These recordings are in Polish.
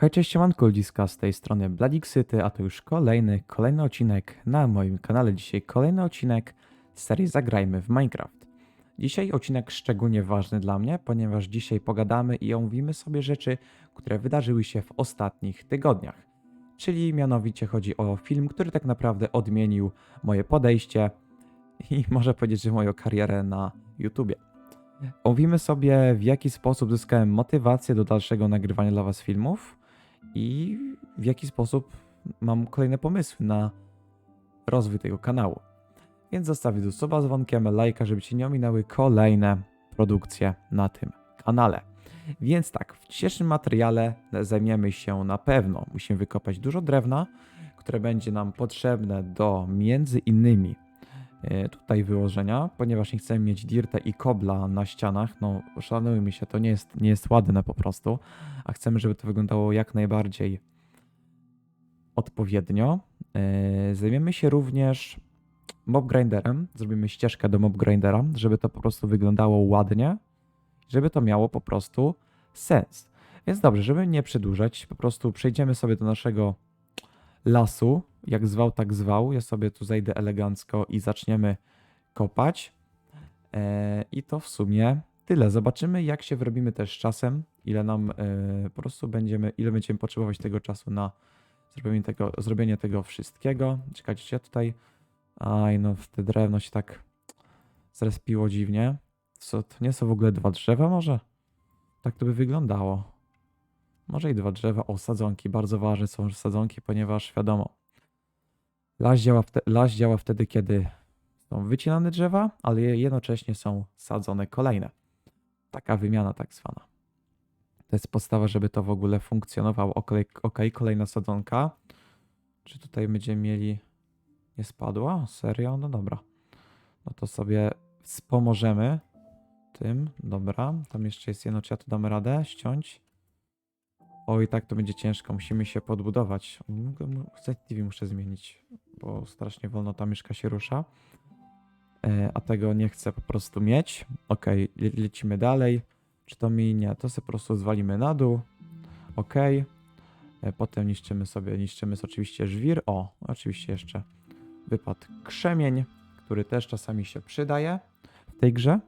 Hej, cześć, siemanko, z tej strony Bladixyty, a to już kolejny, kolejny odcinek na moim kanale. Dzisiaj kolejny odcinek z serii Zagrajmy w Minecraft. Dzisiaj odcinek szczególnie ważny dla mnie, ponieważ dzisiaj pogadamy i omówimy sobie rzeczy, które wydarzyły się w ostatnich tygodniach. Czyli mianowicie chodzi o film, który tak naprawdę odmienił moje podejście i może powiedzieć, że moją karierę na YouTubie. Omówimy sobie, w jaki sposób zyskałem motywację do dalszego nagrywania dla Was filmów i w jaki sposób mam kolejne pomysły na rozwój tego kanału. Więc zostawię do suba z dzwonkiem, lajka, żeby Cię nie ominęły kolejne produkcje na tym kanale. Więc tak, w dzisiejszym materiale zajmiemy się na pewno. Musimy wykopać dużo drewna, które będzie nam potrzebne do między innymi tutaj wyłożenia, ponieważ nie chcemy mieć dirta i kobla na ścianach. No, szanujmy się, to nie jest, nie jest ładne po prostu, a chcemy, żeby to wyglądało jak najbardziej odpowiednio. E, Zajmiemy się również mob grinderem. Zrobimy ścieżkę do mob grindera, żeby to po prostu wyglądało ładnie, żeby to miało po prostu sens. Więc dobrze, żeby nie przedłużać, po prostu przejdziemy sobie do naszego lasu, jak zwał, tak zwał. Ja sobie tu zejdę elegancko i zaczniemy kopać. E, I to w sumie tyle. Zobaczymy, jak się wyrobimy też czasem, ile nam e, po prostu będziemy, ile będziemy potrzebować tego czasu na zrobienie tego, zrobienie tego wszystkiego. Czekajcie, ja tutaj. Aj, no, te drewno się tak zrespiło dziwnie. Co, to nie są w ogóle dwa drzewa, może? Tak to by wyglądało. Może i dwa drzewa. O, sadzonki. Bardzo ważne są sadzonki, ponieważ wiadomo, las działa, las działa wtedy, kiedy są wycinane drzewa, ale je- jednocześnie są sadzone kolejne. Taka wymiana tak zwana. To jest podstawa, żeby to w ogóle funkcjonowało. Ok, okay kolejna sadzonka. Czy tutaj będziemy mieli... Nie spadła? Serio? No dobra. No to sobie wspomożemy tym. Dobra. Tam jeszcze jest jedno. Czy ja tu damy radę ściąć? Oj, tak to będzie ciężko. Musimy się podbudować. TV muszę zmienić, bo strasznie wolno ta myszka się rusza. E, a tego nie chcę po prostu mieć. Ok, le lecimy dalej. Czy to mi nie? To sobie po prostu zwalimy na dół. Ok. E, Potem niszczymy sobie, niszczymy sobie oczywiście żwir. O, oczywiście jeszcze wypadł krzemień, który też czasami się przydaje w tej grze.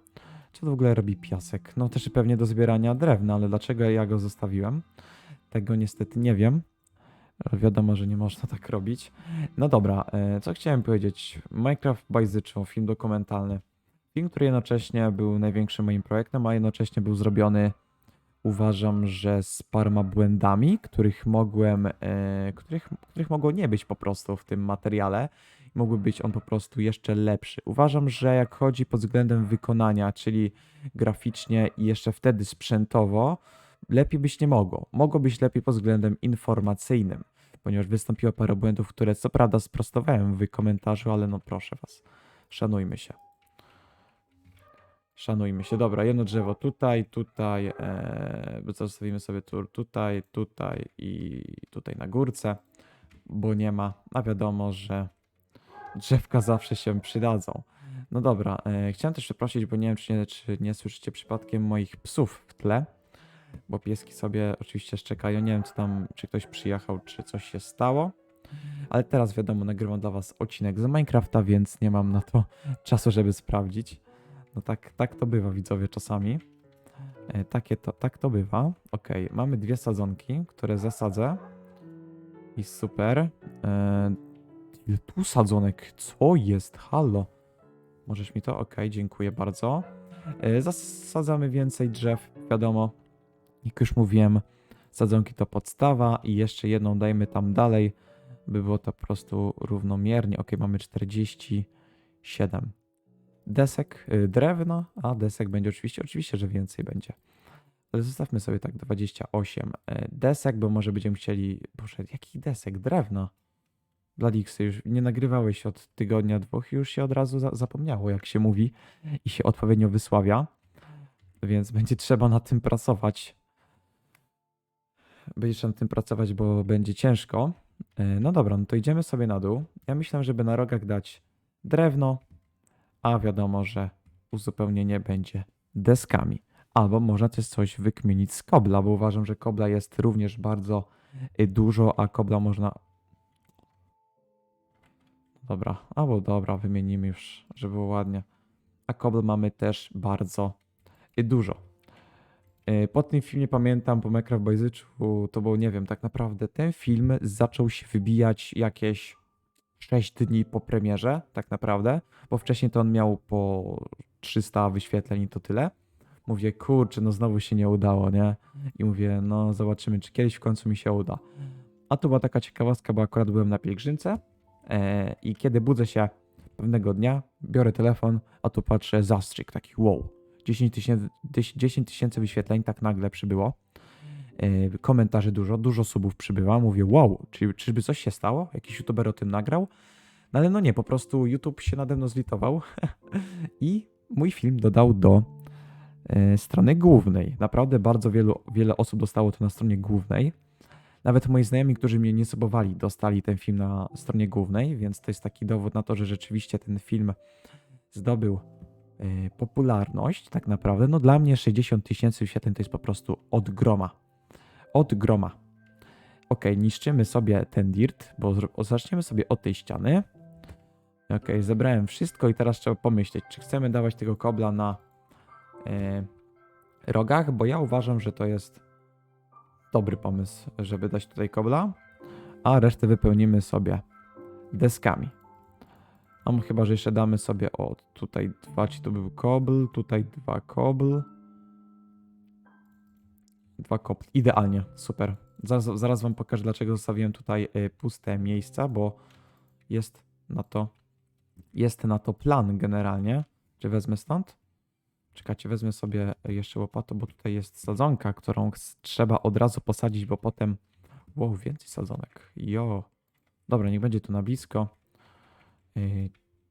Co to w ogóle robi piasek? No też pewnie do zbierania drewna, ale dlaczego ja go zostawiłem? Tego niestety nie wiem. Ale Wiadomo, że nie można tak robić. No dobra, e, co chciałem powiedzieć? Minecraft by Zyczą, film dokumentalny. Film, który jednocześnie był największym moim projektem, a jednocześnie był zrobiony, uważam, że z paroma błędami, których mogłem, e, których, których mogło nie być po prostu w tym materiale. Mógłby być on po prostu jeszcze lepszy. Uważam, że jak chodzi pod względem wykonania, czyli graficznie i jeszcze wtedy sprzętowo, lepiej być nie mogło. Mogło być lepiej pod względem informacyjnym, ponieważ wystąpiło parę błędów, które co prawda sprostowałem w komentarzu, ale no proszę was, szanujmy się. Szanujmy się. Dobra, jedno drzewo tutaj, tutaj, e, zostawimy sobie tu, tutaj, tutaj i tutaj na górce, bo nie ma, a wiadomo, że drzewka zawsze się przydadzą. No dobra, e, chciałem też przeprosić, bo nie wiem, czy nie, czy nie słyszycie przypadkiem moich psów w tle, bo pieski sobie oczywiście szczekają. Nie wiem, czy tam, czy ktoś przyjechał, czy coś się stało. Ale teraz wiadomo, nagrywam dla was odcinek z Minecrafta, więc nie mam na to czasu, żeby sprawdzić. No tak, tak to bywa, widzowie, czasami. E, takie to, tak to bywa. Ok, mamy dwie sadzonki, które zasadzę. I super. E, tu sadzonek? Co jest? Halo. Możesz mi to? Ok, dziękuję bardzo. E, zasadzamy więcej drzew, wiadomo. Jak już mówiłem, sadzonki to podstawa i jeszcze jedną dajmy tam dalej, by było to po prostu równomiernie. Ok, mamy 47 desek, y, drewno, a desek będzie oczywiście, oczywiście, że więcej będzie. Ale zostawmy sobie tak 28 y, desek, bo może będziemy chcieli, boże, jakich desek? Drewno. Bladixy, już nie nagrywałeś od tygodnia, dwóch już się od razu za zapomniało, jak się mówi i się odpowiednio wysławia. Więc będzie trzeba nad tym pracować. Będzie trzeba nad tym pracować, bo będzie ciężko. Y, No dobra, no to idziemy sobie na dół. Ja myślę, żeby na rogach dać drewno, a wiadomo, że uzupełnienie będzie deskami. Albo można też coś wykminić z kobla, bo uważam, że kobla jest również bardzo y, dużo, a kobla można... Dobra, albo dobra, wymienimy już, żeby było ładnie. A kobla mamy też bardzo y, dużo. Y, Po tym filmie pamiętam, po Minecraft Bajzyczu, to był, nie wiem, tak naprawdę ten film zaczął się wybijać jakieś 6 dni po premierze, tak naprawdę, bo wcześniej to on miał po 300 wyświetleń i to tyle. Mówię, kurczę, no znowu się nie udało, nie? I mówię, no zobaczymy, czy kiedyś w końcu mi się uda. A tu była taka ciekawostka, bo akurat byłem na pielgrzymce e, i kiedy budzę się pewnego dnia, biorę telefon, a tu patrzę zastrzyk, taki wow, 10 tysięcy 10 tysięcy wyświetleń tak nagle przybyło. E, komentarzy dużo, dużo subów przybywa. Mówię, wow, czy, czyżby coś się stało? Jakiś youtuber o tym nagrał? No ale no nie, po prostu YouTube się nade mną zlitował i mój film dodał do e, strony głównej. Naprawdę bardzo wielu, wiele osób dostało to na stronie głównej. Nawet moi znajomi, którzy mnie nie subowali, dostali ten film na stronie głównej, więc to jest taki dowód na to, że rzeczywiście ten film zdobył popularność, tak naprawdę. No dla mnie 60 tysięcy wyświetleń to jest po prostu od groma. Od groma. Ok, niszczymy sobie ten dirt, bo zaczniemy sobie od tej ściany. Ok, zebrałem wszystko i teraz trzeba pomyśleć, czy chcemy dawać tego kobla na e, rogach, bo ja uważam, że to jest dobry pomysł, żeby dać tutaj kobla, a resztę wypełnimy sobie deskami. A m- chyba, że jeszcze damy sobie o tutaj dwa, czy to był kobl, tutaj dwa kobl. Dwa kobl. Idealnie, super. Zaraz, zaraz wam pokażę, dlaczego zostawiłem tutaj y, puste miejsca, bo jest na to jest na to plan generalnie. Czy wezmę stąd? Czekajcie, wezmę sobie jeszcze łopatę, bo tutaj jest sadzonka, którą trzeba od razu posadzić, bo potem... Wow, więcej sadzonek. Jo. Dobra, niech będzie tu na blisko.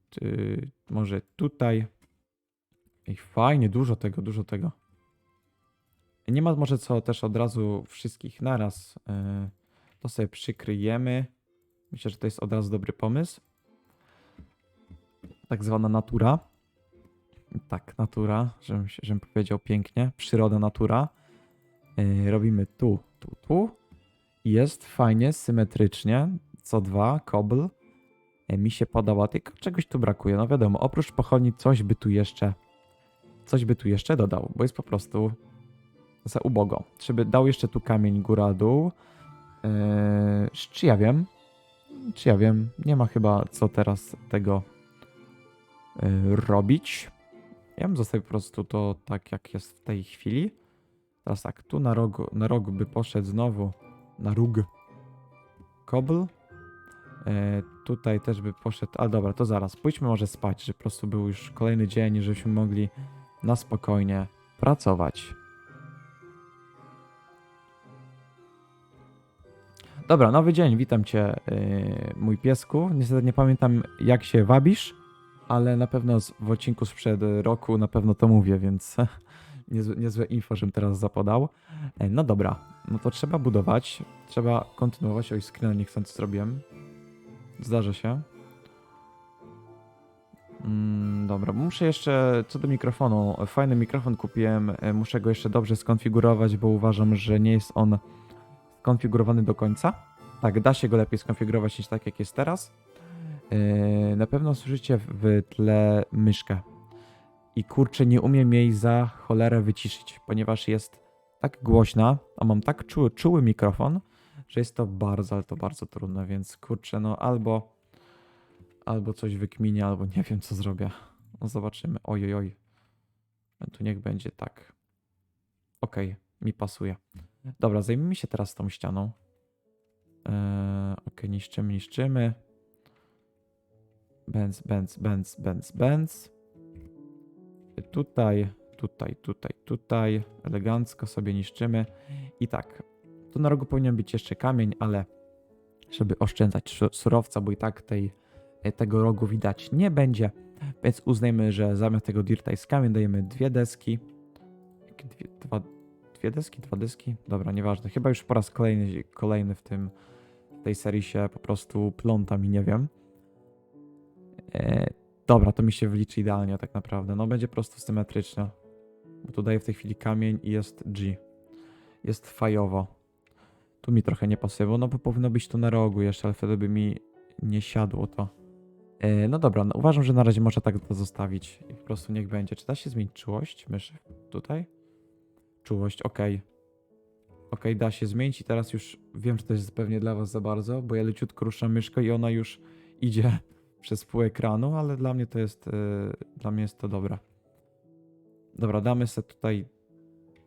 Ty, może tutaj. I fajnie, dużo tego, dużo tego. Nie ma może co też od razu wszystkich naraz. Yy, to sobie przykryjemy. Myślę, że to jest od razu dobry pomysł. Tak zwana natura. Tak, natura, żebym, żebym powiedział pięknie. Przyroda, natura. Yy, robimy tu, tu, tu. Jest fajnie, symetrycznie. Co dwa, kobl. E, Mi się podoba, tylko czegoś tu brakuje. No wiadomo, oprócz pochodni coś by tu jeszcze coś by tu jeszcze dodał, bo jest po prostu za ubogo. Czy by dał jeszcze tu kamień góra-dół? Eee, czy ja wiem? Czy ja wiem? Nie ma chyba co teraz tego e, robić. Ja bym zostawił po prostu to tak, jak jest w tej chwili. Teraz tak, tu na rog, na rog by poszedł znowu na róg kobl. E, tutaj też by poszedł, ale dobra, to zaraz. Pójdźmy może spać, że po prostu był już kolejny dzień, żebyśmy mogli na spokojnie pracować. Dobra, nowy dzień, witam cię, yy, mój piesku. Niestety nie pamiętam, jak się wabisz, ale na pewno z, w odcinku sprzed roku na pewno to mówię, więc niezłe, niezłe info, żebym teraz zapodał. E, no dobra, no to trzeba budować, trzeba kontynuować. Oj, screena niechcący zrobiłem. Zdarza się. Mm, dobra, muszę jeszcze co do mikrofonu. Fajny mikrofon kupiłem. e, Muszę go jeszcze dobrze skonfigurować, bo uważam, że nie jest on skonfigurowany do końca. Tak, da się go lepiej skonfigurować niż tak, jak jest teraz. E, Na pewno słyszycie w tle myszkę. I kurczę, nie umiem jej za cholerę wyciszyć, ponieważ jest tak głośna, a mam tak czuły, czuły mikrofon, że jest to bardzo, ale to bardzo trudne, więc kurczę, no albo albo coś wykminię, albo nie wiem, co zrobię. No zobaczymy. Oj, oj, oj. Tu niech będzie tak. Okej, mi pasuje. Dobra, zajmijmy się teraz tą ścianą. Eee, Okej, niszczymy, niszczymy. Benz, benz, benz, benz, benz. Tutaj, tutaj, tutaj, tutaj. Elegancko sobie niszczymy. I tak, tu na rogu powinien być jeszcze kamień, ale żeby oszczędzać su- surowca, bo i tak tej, e, tego rogu widać nie będzie. Więc uznajmy, że zamiast tego dirta jest kamień, dajemy dwie deski. Dwie, dwa, dwie deski, dwa deski? Dobra, nieważne. Chyba już po raz kolejny, kolejny w tym w tej serii się po prostu plątam i nie wiem. E, dobra, to mi się wliczy idealnie tak naprawdę. No będzie po prostu symetryczne. Bo tu daję w tej chwili kamień i jest G. Jest fajowo. Tu mi trochę nie pasuje, no bo powinno być tu na rogu jeszcze, ale wtedy by mi nie siadło to. E, no dobra, no uważam, że na razie można tak to zostawić i po prostu niech będzie. Czy da się zmienić czułość myszy tutaj? Czułość, okej. Okej, da się zmienić i teraz już wiem, że to jest pewnie dla was za bardzo, bo ja leciutko ruszam myszkę i ona już idzie przez pół ekranu, ale dla mnie to jest, e, dla mnie jest to dobre. Dobra, damy sobie tutaj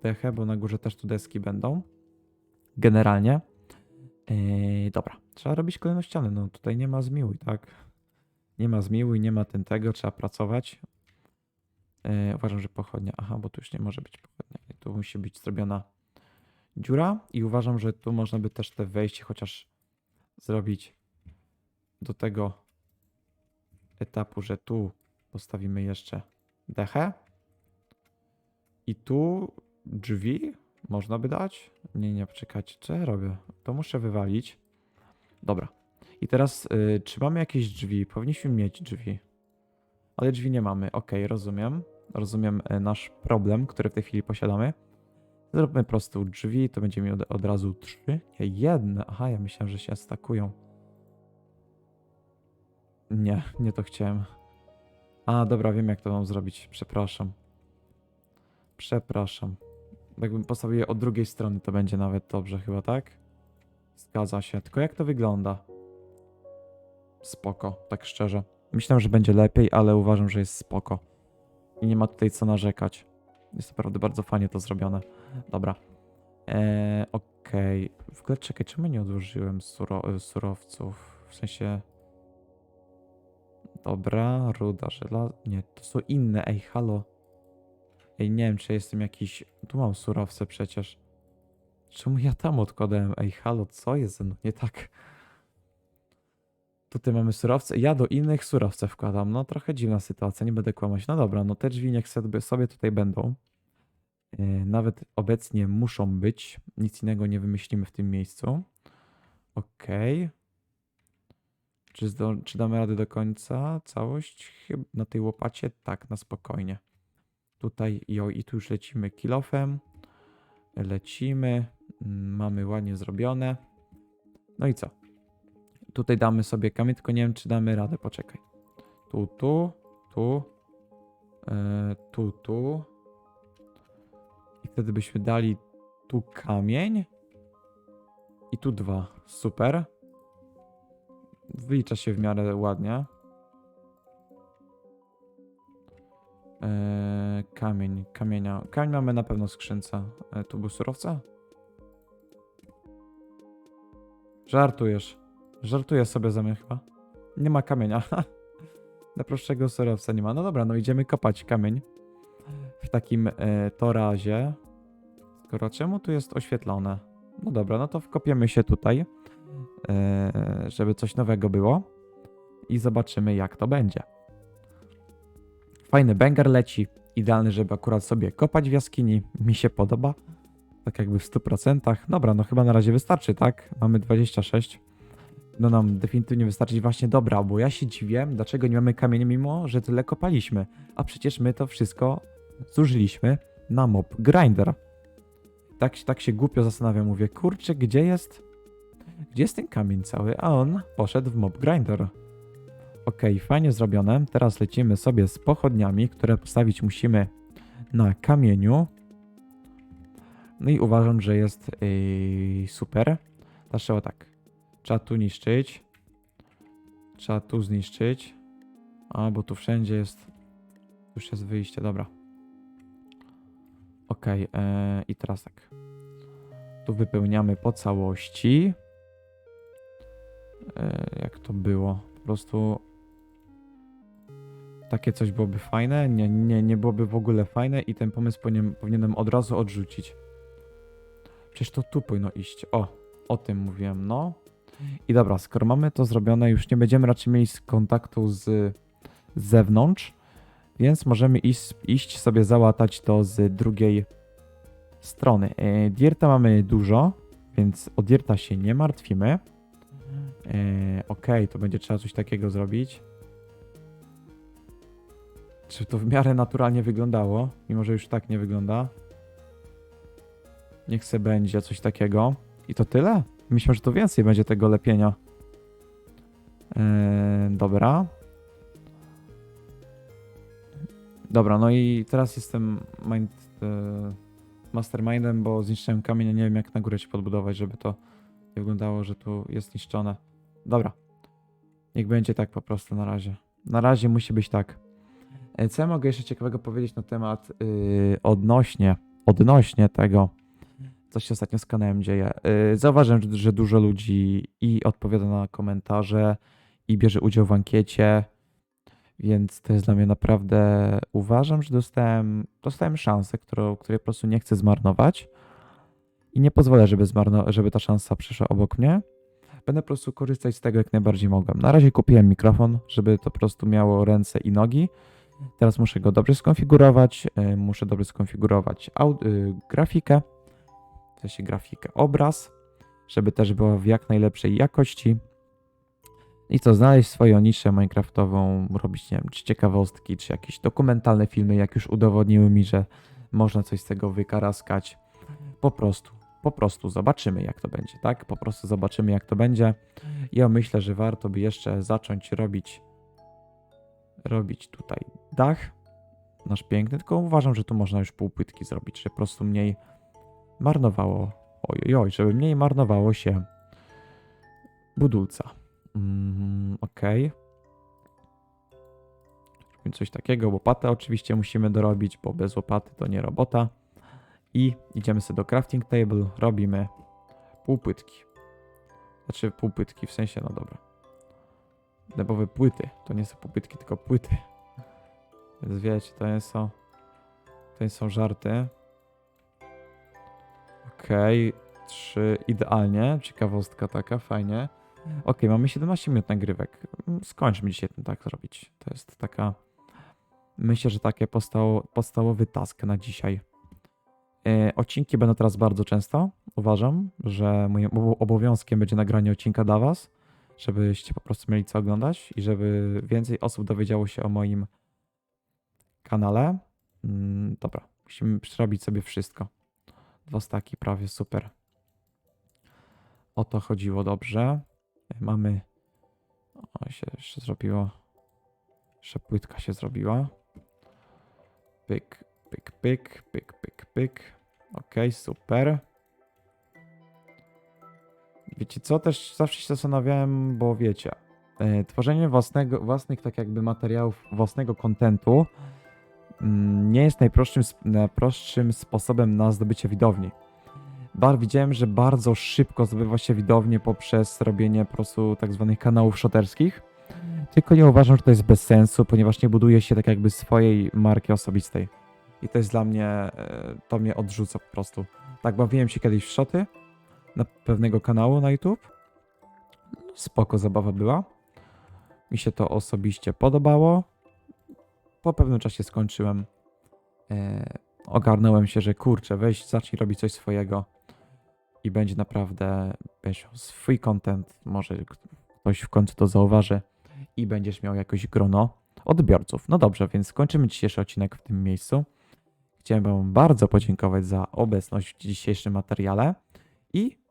dechę, bo na górze też tu deski będą. Generalnie. Yy, dobra, trzeba robić kolejną ścianę. No tutaj nie ma zmiłuj, tak? Nie ma zmiłuj, nie ma ten tego, trzeba pracować. Yy, uważam, że pochodnia. Aha, bo tu już nie może być pochodnia. Tu musi być zrobiona dziura i uważam, że tu można by też te wejście chociaż zrobić do tego etapu, że tu postawimy jeszcze dechę. I tu drzwi można by dać? Nie, nie, poczekajcie, co ja robię? To muszę wywalić. Dobra. I teraz, y, czy mamy jakieś drzwi? Powinniśmy mieć drzwi. Ale drzwi nie mamy. Okej, rozumiem. Rozumiem y, nasz problem, który w tej chwili posiadamy. Zróbmy po prostu drzwi, to będziemy mieli od, od razu trzy. Nie, jedne. Aha, ja myślałem, że się stakują. Nie, nie to chciałem. A, dobra, wiem jak to mam zrobić. Przepraszam. Przepraszam. Jakbym postawił je od drugiej strony, to będzie nawet dobrze chyba, tak? Zgadza się. Tylko jak to wygląda? Spoko, tak szczerze. Myślałem, że będzie lepiej, ale uważam, że jest spoko. I nie ma tutaj co narzekać. Jest naprawdę bardzo fajnie to zrobione. Dobra. Eee, okej. W ogóle czekaj, czemu nie odłożyłem suro y, surowców? W sensie... Dobra, ruda, żelazo... Nie, to są inne, ej, halo. Ej, nie wiem, czy jestem jakiś... Tu mam surowce przecież. Czemu ja tam odkładałem? Ej, halo, co jest ze mną nie tak? Tutaj mamy surowce. Ja do innych surowce wkładam. No, trochę dziwna sytuacja, nie będę kłamać. No dobra, no te drzwi niech sobie tutaj będą. Yy, Nawet obecnie muszą być. Nic innego nie wymyślimy w tym miejscu. Okej. Czy, zdo, czy damy radę do końca? Całość? Chyba na tej łopacie? Tak, na spokojnie. Tutaj jo, i tu już lecimy kilofem. Lecimy. Mamy ładnie zrobione. No i co? Tutaj damy sobie kamień, tylko nie wiem, czy damy radę. Poczekaj. Tu, tu, tu. e, tu, tu. I wtedy byśmy dali tu kamień. I tu dwa. Super. Wylicza się w miarę ładnie. Kamień, kamienia. Kamień mamy na pewno w skrzynce. E, tu był surowca? Żartujesz. Żartuję sobie ze mnie chyba. Nie ma kamienia. Najprostszego surowca nie ma. No dobra, no idziemy kopać kamień. W takim e, to razie. Skoro czemu tu jest oświetlone? No dobra, no to wkopiemy się tutaj, e, żeby coś nowego było. I zobaczymy jak to będzie. Fajny banger leci. Idealny, żeby akurat sobie kopać w jaskini. Mi się podoba. Tak jakby w 100%. Dobra, no chyba na razie wystarczy, tak? Mamy 26. No nam definitywnie wystarczy właśnie dobra, bo ja się dziwię, dlaczego nie mamy kamienia, mimo że tyle kopaliśmy. A przecież my to wszystko zużyliśmy na mob grinder. Tak, tak się głupio zastanawiam, mówię, kurczę, gdzie jest... Gdzie jest ten kamień cały? A on poszedł w mob grinder. Okej, fajnie zrobione. Teraz lecimy sobie z pochodniami, które postawić musimy na kamieniu. No i uważam, że jest yy, super. Trzeba tak. Trzeba tu niszczyć. Trzeba tu zniszczyć. A, bo tu wszędzie jest. Już jest wyjście, dobra. Okej, yy, i teraz tak. Tu wypełniamy po całości. Yy, jak to było? Po prostu takie coś byłoby fajne? Nie, nie, nie byłoby w ogóle fajne i ten pomysł powinien, powinienem od razu odrzucić. Przecież to tu powinno iść. O, o tym mówiłem, no. I dobra, skoro mamy to zrobione, już nie będziemy raczej mieli kontaktu z, z zewnątrz, więc możemy iść, iść sobie załatać to z drugiej strony. E, Dirta mamy dużo, więc o Dirta się nie martwimy. E, Okej, to będzie trzeba coś takiego zrobić. Czy to w miarę naturalnie wyglądało, mimo że już tak nie wygląda. Niech se będzie coś takiego. I to tyle? Myślę, że to więcej będzie tego lepienia. Yy, dobra. Dobra, no i teraz jestem mind, yy, mastermindem, bo zniszczyłem kamień, a nie wiem jak na górę się podbudować, żeby to nie wyglądało, że tu jest niszczone. Dobra. Niech będzie tak po prostu na razie. Na razie musi być tak. E, Co ja mogę jeszcze ciekawego powiedzieć na temat yy, odnośnie, odnośnie tego, co się ostatnio z kanałem dzieje. Yy, zauważyłem, że, że dużo ludzi i odpowiada na komentarze, i bierze udział w ankiecie, więc to jest dla mnie naprawdę. Uważam, że dostałem, dostałem szansę, którą, której po prostu nie chcę zmarnować i nie pozwolę, żeby, zmarno, żeby ta szansa przeszła obok mnie. Będę po prostu korzystać z tego jak najbardziej mogłem. Na razie kupiłem mikrofon, żeby to po prostu miało ręce i nogi. Teraz muszę go dobrze skonfigurować. y, Muszę dobrze skonfigurować y, grafikę, w sensie grafikę, obraz, żeby też była w jak najlepszej jakości. I co, znaleźć swoją niszę minecraftową, robić, nie wiem, czy ciekawostki, czy jakieś dokumentalne filmy, jak już udowodniły mi, że można coś z tego wykaraskać. Po prostu, po prostu zobaczymy, jak to będzie, tak? Po prostu zobaczymy, jak to będzie. Ja myślę, że warto by jeszcze zacząć robić robić tutaj dach nasz piękny, tylko uważam, że tu można już półpłytki zrobić, żeby po prostu mniej marnowało, oj, oj, żeby mniej marnowało się budulca. Mm. Robimy coś takiego, łopatę oczywiście musimy dorobić, bo bez łopaty to nie robota. I idziemy sobie do crafting table, robimy półpłytki. Znaczy półpłytki, w sensie, no dobra. Dębowe płyty. To nie są półpytki, tylko płyty. Więc wiecie, to nie są. To nie są żarty. Okej, trzy idealnie. Ciekawostka taka, fajnie. Okej, mamy 17 minut nagrywek. Mm, Skończmy dzisiaj ten tak zrobić. To jest taka. Myślę, że takie podstawo, podstawowy task na dzisiaj. E, odcinki będą teraz bardzo często. Uważam, że moim obo- obowiązkiem będzie nagranie odcinka dla Was żebyście po prostu mieli co oglądać i żeby więcej osób dowiedziało się o moim kanale. Mm, dobra, musimy przerobić sobie wszystko. Dwa staki prawie, super. O to chodziło dobrze. Mamy... O, się jeszcze zrobiło. Jeszcze płytka się zrobiła. Pyk, pyk, pyk, pyk, pyk, pyk. Okej, super. Wiecie co, też zawsze się zastanawiałem, bo wiecie, e, tworzenie własnego, własnych tak jakby materiałów, własnego kontentu mm, nie jest najprostszym, najprostszym sposobem na zdobycie widowni. Bar widziałem, że bardzo szybko zdobywa się widownię poprzez robienie po prostu tak zwanych kanałów szoterskich. Tylko ja uważam, że to jest bez sensu, ponieważ nie buduje się tak jakby swojej marki osobistej. I to jest dla mnie, e, to mnie odrzuca po prostu. Tak bawiłem się kiedyś w szoty, na pewnego kanału na YouTube. Spoko zabawa była. Mi się to osobiście podobało. Po pewnym czasie skończyłem. E, ogarnąłem się, że kurczę, weź, zacznij robić coś swojego i będzie naprawdę będziesz miał swój content. Może ktoś w końcu to zauważy i będziesz miał jakoś grono odbiorców. No dobrze, więc kończymy dzisiejszy odcinek w tym miejscu. Chciałem Wam bardzo podziękować za obecność w dzisiejszym materiale i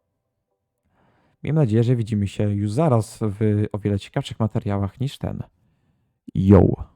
Miejmy nadzieję, że widzimy się już zaraz w o wiele ciekawszych materiałach niż ten. Yo!